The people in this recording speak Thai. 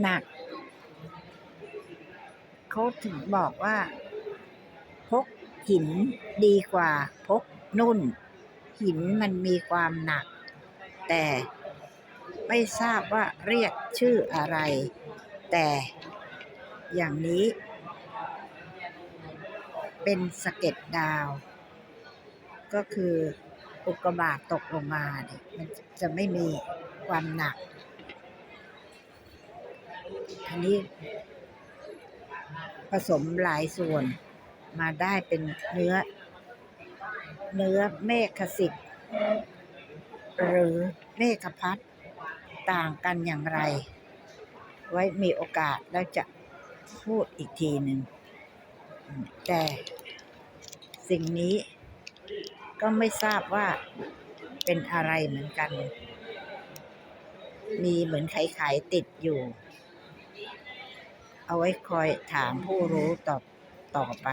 หนัก เขาถึงบอกว่า พกหินดีกว่า พกนุ่น หินมันมีความหนัก แต่ไม่ทราบว่าเรียกชื่ออะไร แต่อย่างนี้ เป็นสะเก็ดดาว ก็คืออุกกาบาตตกลงมาเนี่ยมันจะไม่มีความหนัก อันนี้ ผสมหลายส่วนมาได้เป็นเนื้อ เนื้อเมฆสิทธิ์หรือเมฆพัดต่างกันอย่างไร ไว้มีโอกาสแล้วจะพูดอีกทีหนึ่ง แต่สิ่งนี้ก็ไม่ทราบว่าเป็นอะไรเหมือนกัน มีเหมือนไขๆติดอยู่ เอาไว้คอยถามผู้รู้ต่อต่อไป